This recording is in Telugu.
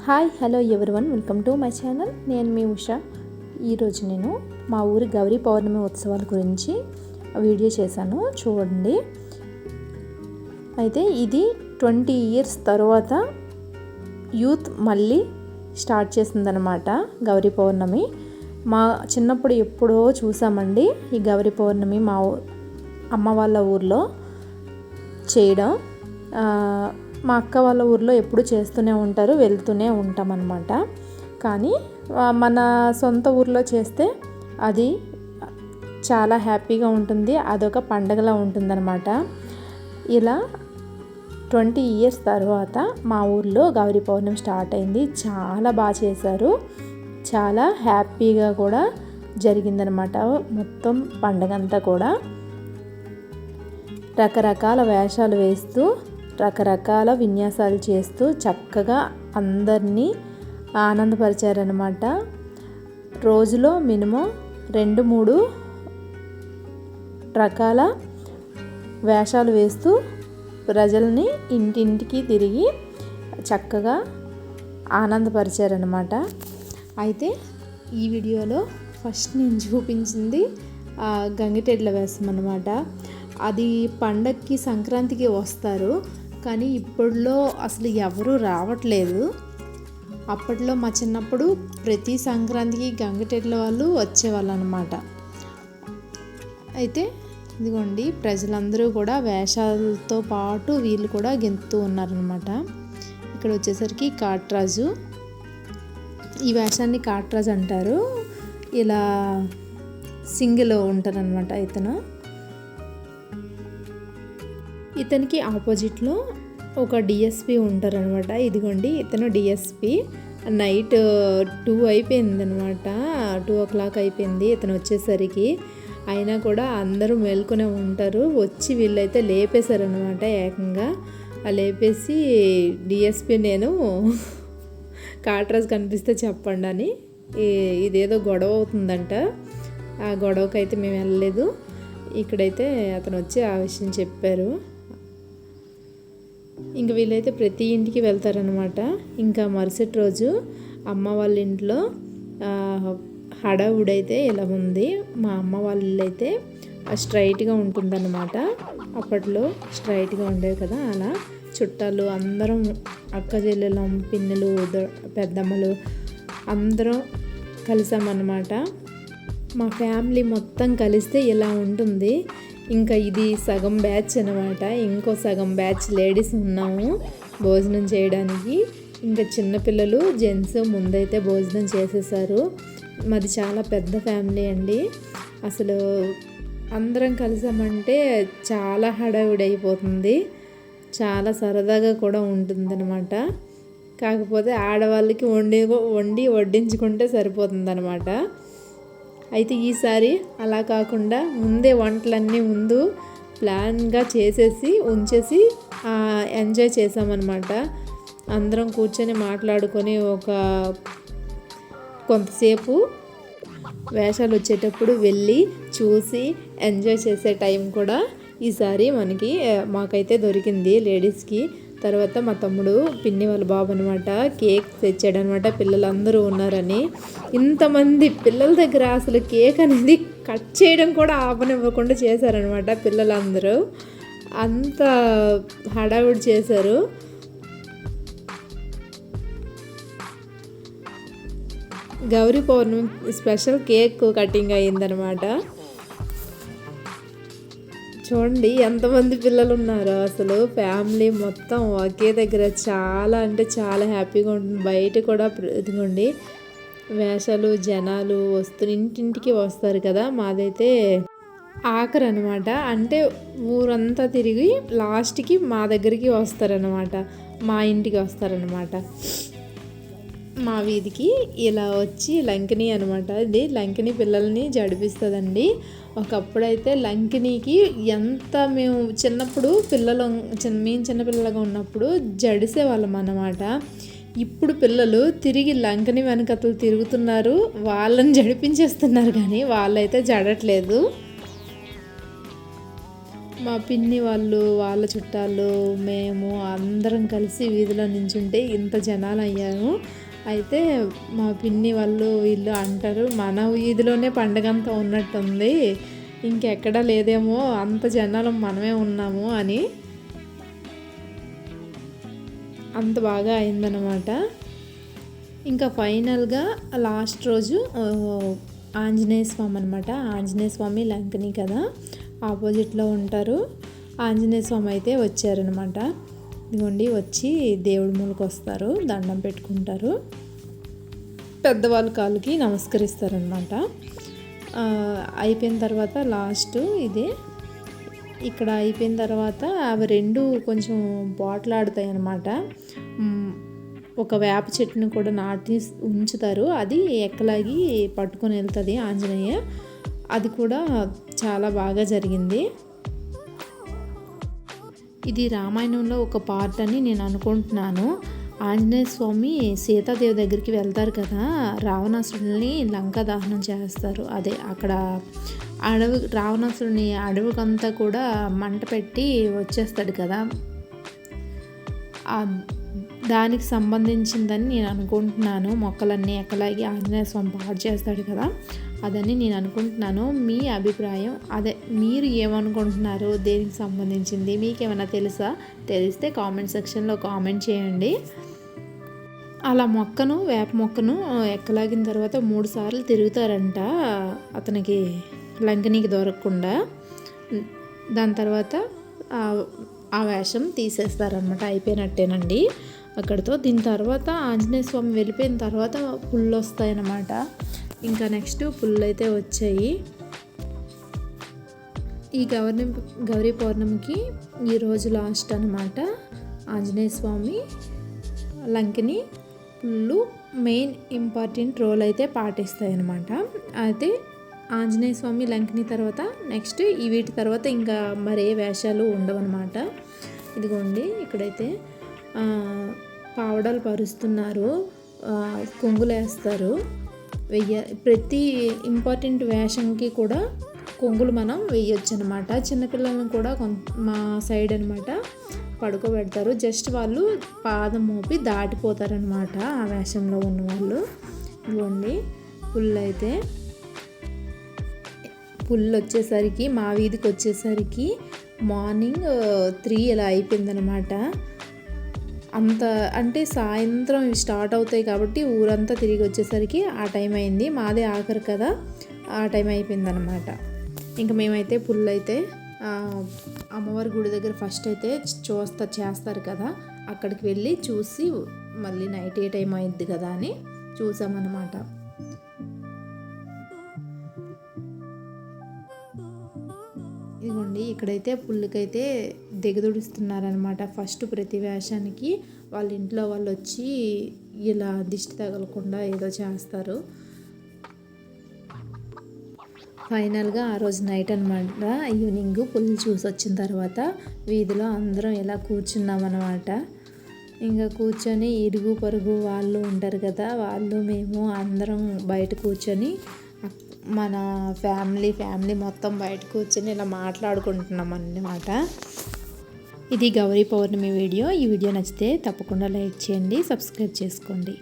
Hi hello one welcome to my channel. నేను మీ ఉష. ఈరోజు నేను మా ఊరి గౌరీ పౌర్ణమి ఉత్సవాల గురించి వీడియో చేశాను. చూడండి. అయితే ఇది ట్వంటీ ఇయర్స్ తర్వాత యూత్ మళ్ళీ స్టార్ట్ చేసిందనమాట గౌరీ పౌర్ణమి. మా చిన్నప్పుడు ఎప్పుడో చూసామండి ఈ గౌరీ పౌర్ణమి మా అమ్మ వాళ్ళ ఊర్లో చేయడం. మా అక్క వాళ్ళ ఊర్లో ఎప్పుడు చేస్తూనే ఉంటారు వెళ్తూనే ఉంటామన్నమాట. కానీ మన సొంత ఊర్లో చేస్తే అది చాలా హ్యాపీగా ఉంటుంది అదొక పండగలా ఉంటుందన్నమాట. ఇలా ట్వంటీ ఇయర్స్ తర్వాత మా ఊర్లో గౌరీ పౌర్ణమి స్టార్ట్ అయింది చాలా బాగా చేశారు. చాలా హ్యాపీగా కూడా జరిగిందనమాట మొత్తం పండగ అంతా కూడా. రకరకాల వేషాలు వేస్తూ రకరకాల విన్యాసాలు చేస్తూ చక్కగా అందరినీ ఆనందపరిచారనమాట రోజులో మినిమం రెండు మూడు రకాల వేషాలు వేస్తూ ప్రజల్ని ఇంటింటికి తిరిగి చక్కగా ఆనందపరిచారనమాట అయితే ఈ వీడియోలో ఫస్ట్ నేను చూపించింది ఆ, గంగిటెడ్ల వేషం అనమాట అది పండక్కి సంక్రాంతికి వస్తారు. కానీ ఇప్పుడులో అసలు ఎవరు రావట్లేదు. అప్పట్లో మా చిన్నప్పుడు ప్రతి సంక్రాంతికి గంగటెడ్ల వాళ్ళు వచ్చేవాళ్ళు అనమాట అయితే ఇదిగోండి ప్రజలందరూ కూడా వేషాలతో పాటు వీళ్ళు కూడా గెంతుతూ ఉన్నారనమాట. ఇక్కడ వచ్చేసరికి కాట్రాజు. ఈ వేషాన్ని కాట్రాజు అంటారు. ఇలా సింగిల్ ఉంటారనమాట ఇతను. ఇతనికి ఆపోజిట్లో ఒక డిఎస్పి ఉంటారనమాట ఇదిగోండి ఇతను డిఎస్పి నైట్ టూ అయిపోయింది అనమాట టూ ఓ క్లాక్ అయిపోయింది ఇతను వచ్చేసరికి. అయినా కూడా అందరూ మేల్కొనే ఉంటారు. వచ్చి వీళ్ళైతే లేపేశారనమాట ఏకంగా. ఆ లేపేసి డిఎస్పి నేను కాట్రాజ్ కనిపిస్తే చెప్పండి అని. ఇదేదో గొడవ అవుతుందంట. ఆ గొడవకైతే మేము వెళ్ళలేదు. ఇక్కడైతే అతను వచ్చి ఆ విషయం చెప్పారు. ఇంక వీళ్ళైతే ప్రతి ఇంటికి వెళ్తారనమాట ఇంకా మరుసటి రోజు అమ్మ వాళ్ళ ఇంట్లో హడావుడైతే ఇలా ఉంది. మా అమ్మ వాళ్ళ ఇల్లు అయితే స్ట్రైట్గా ఉంటుందన్నమాట. అప్పట్లో స్ట్రైట్గా ఉండేవి కదా అలా. చుట్టాలు అందరం అక్క చెల్లెలం పిన్నెలు పెద్దమ్మలు అందరం కలిసామన్నమాట. మా ఫ్యామిలీ మొత్తం కలిస్తే ఇలా ఉంటుంది. ఇంకా ఇది సగం బ్యాచ్ అనమాట ఇంకో సగం బ్యాచ్ లేడీస్ ఉన్నాము భోజనం చేయడానికి. ఇంకా చిన్నపిల్లలు జెంట్స్ ముందైతే భోజనం చేసేసారు. మాది చాలా పెద్ద ఫ్యామిలీ అండి. అసలు అందరం కలిసామంటే చాలా హడావిడి అయిపోతుంది. చాలా సరదాగా కూడా ఉంటుందన్నమాట. కాకపోతే ఆడవాళ్ళకి వండి వండి వడ్డించుకుంటే సరిపోతుందన్నమాట. అయితే ఈసారి అలా కాకుండా ముందే వంటలన్నీ ముందు ప్లాన్గా చేసేసి ఉంచేసి ఎంజాయ్ చేసామన్నమాట అందరం కూర్చొని మాట్లాడుకొని ఒక కొంతసేపు వేషాలు వచ్చేటప్పుడు వెళ్ళి చూసి ఎంజాయ్ చేసే టైం కూడా ఈసారి మనకి మాకైతే దొరికింది లేడీస్కి. తర్వాత మా తమ్ముడు పిన్ని వాళ్ళ బాబు అనమాట కేక్ తెచ్చాడనమాట పిల్లలందరూ ఉన్నారని. ఇంతమంది పిల్లల దగ్గర అసలు కేక్ అనేది కట్ చేయడం కూడా ఆపనివ్వకుండా చేశారనమాట పిల్లలందరూ. అంత హడావుడి చేశారు. Gauri Pournami special cake cutting అయ్యిందనమాట చూడండి ఎంతమంది పిల్లలు ఉన్నారో అసలు ఫ్యామిలీ మొత్తం ఒకే దగ్గర చాలా అంటే చాలా హ్యాపీగా ఉంటుంది. బయట కూడా ఇదిగోండి వేషాలు జనాలు వస్తు ఇంటింటికి వస్తారు కదా. మాదైతే ఆఖరి అనమాట అంటే ఊరంతా తిరిగి లాస్ట్కి మా దగ్గరికి వస్తారనమాట. మా ఇంటికి వస్తారనమాట. మా వీధికి ఇలా వచ్చి లంకిని అనమాట ఇది లంకిని పిల్లల్ని జడిపిస్తుందండి. ఒకప్పుడైతే లంకినికి ఎంత మేము చిన్నప్పుడు పిల్లలు చిన్న మేము చిన్నపిల్లలుగా ఉన్నప్పుడు జడిసేవాళ్ళం అన్నమాట. ఇప్పుడు పిల్లలు తిరిగి లంకని వెనకతలు తిరుగుతున్నారు. వాళ్ళని జడిపించేస్తున్నారు కానీ వాళ్ళైతే జడట్లేదు. మా పిన్ని వాళ్ళు వాళ్ళ చుట్టాలు మేము అందరం కలిసి వీధిలో నించుంటే ఇంత జనాలు అయ్యాము అయితే మా పిన్ని వాళ్ళు వీళ్ళు అంటారు మన వీధిలోనే పండగ అంతా ఉన్నట్టుంది. ఇంకెక్కడా లేదేమో అంత జనాలు మనమే ఉన్నాము అని అంత బాగా అయిందనమాట ఇంకా ఫైనల్గా లాస్ట్ రోజు ఆంజనేయ స్వామి అనమాట ఆంజనేయ స్వామి లంకని కదా ఆపోజిట్లో ఉంటారు. ఆంజనేయ స్వామి అయితే వచ్చారనమాట ఇదిగోండి వచ్చి దేవుడి మూలకి వస్తారు దండం పెట్టుకుంటారు. పెద్దవాళ్ళ కాళ్ళకి నమస్కరిస్తారనమాట అయిపోయిన తర్వాత లాస్ట్ ఇది. ఇక్కడ అయిపోయిన తర్వాత అవి రెండు కొంచెం బాట్లాడుతాయి అన్నమాట. ఒక వేప చెట్టుని కూడా నాటి ఉంచుతారు. అది ఎక్కలాగి పట్టుకొని వెళ్తుంది ఆంజనేయ. అది కూడా చాలా బాగా జరిగింది. ఇది రామాయణంలో ఒక పార్ట్ అని నేను అనుకుంటున్నాను. ఆంజనేయ స్వామి సీతాదేవి దగ్గరికి వెళ్తారు కదా రావణాసురుడిని లంక దహనం చేస్తారు. అదే అక్కడ అడవి రావణాసురుని అడవికంతా కూడా మంట పెట్టి వచ్చేస్తాడు కదా. దానికి సంబంధించిందని నేను అనుకుంటున్నాను. మొక్కలన్నీ ఎక్కలాగి ఆంజనేయ స్వామి పాడు చేస్తాడు కదా అదని నేను అనుకుంటున్నాను. మీ అభిప్రాయం అదే మీరు ఏమనుకుంటున్నారు దేనికి సంబంధించింది మీకు ఏమైనా తెలుసా? తెలిస్తే కామెంట్ సెక్షన్లో కామెంట్ చేయండి. అలా మొక్కను వేప మొక్కను ఎక్కలాగిన తర్వాత మూడు సార్లు తిరుగుతారంట అతనికి లంకనీకి దొరకకుండా. దాని తర్వాత ఆ వేషం తీసేస్తారనమాట అయిపోయినట్టేనండి. అక్కడితో. దీని తర్వాత ఆంజనేయ స్వామి వెళ్ళిపోయిన తర్వాత పుల్లు వస్తాయన్నమాట ఇంకా నెక్స్ట్ పుల్లు అయితే వచ్చాయి. ఈ గౌరీ గౌరీ పౌర్ణమికి ఈరోజు లాస్ట్ అనమాట ఆంజనేయ స్వామి లంకిని. పుల్లు మెయిన్ ఇంపార్టెంట్ రోల్ అయితే పాటిస్తాయి అనమాట అయితే ఆంజనేయ స్వామి లంకిని తర్వాత నెక్స్ట్ ఈ వీటి తర్వాత ఇంకా మరే వేషాలు ఉండవన్నమాట. ఇదిగోండి ఇక్కడైతే పావడాలు పరుస్తున్నారు. కొంగులు వేస్తారు. వెయ్య ప్రతి ఇంపార్టెంట్ వేషంకి కూడా కొంగులు మనం వేయొచ్చు అనమాట చిన్నపిల్లలను కూడా కొంత మా సైడ్ అనమాట పడుకోబెడతారు. జస్ట్ వాళ్ళు పాదం మోపి దాటిపోతారనమాట ఆ వేషంలో ఉన్న వాళ్ళు ఇవ్వండి పుల్ అయితే పుల్ వచ్చేసరికి మా వీధికి వచ్చేసరికి మార్నింగ్ త్రీ ఇలా అయిపోయిందనమాట అంత అంటే సాయంత్రం స్టార్ట్ అవుతాయి కాబట్టి ఊరంతా తిరిగి వచ్చేసరికి ఆ టైం అయింది. మాదే ఆఖరు కదా ఆ టైం అయిపోయిందనమాట ఇంకా మేమైతే పుల్ అయితే అమ్మవారి గుడి దగ్గర ఫస్ట్ అయితే చూస్తా చేస్తారు కదా. అక్కడికి వెళ్ళి చూసి మళ్ళీ నైట్ ఏ టైం అయింది కదా అని చూసామన్నమాట. ఇదిగోండి ఇక్కడైతే పుల్లుకైతే దిగదుడుస్తున్నారనమాట ఫస్ట్ ప్రతి వేషానికి వాళ్ళ ఇంట్లో వాళ్ళు వచ్చి ఇలా దిష్టి తగలకుండా ఏదో చేస్తారు. ఫైనల్గా ఆ రోజు నైట్ అనమాట ఈవినింగ్ పుల్లు చూసి వచ్చిన తర్వాత వీధిలో అందరం ఇలా కూర్చున్నామన్నమాట ఇంకా కూర్చొని ఇరుగు పొరుగు వాళ్ళు ఉంటారు కదా వాళ్ళు మేము అందరం బయట కూర్చొని మన ఫ్యామిలీ ఫ్యామిలీ మొత్తం బయట కూర్చొని ఇలా మాట్లాడుకుంటున్నాం అన్నమాట. ఇది గౌరీ పౌర్ణమి వీడియో. ఈ వీడియో నచ్చితే తప్పకుండా లైక్ చేయండి సబ్స్క్రైబ్ చేసుకోండి.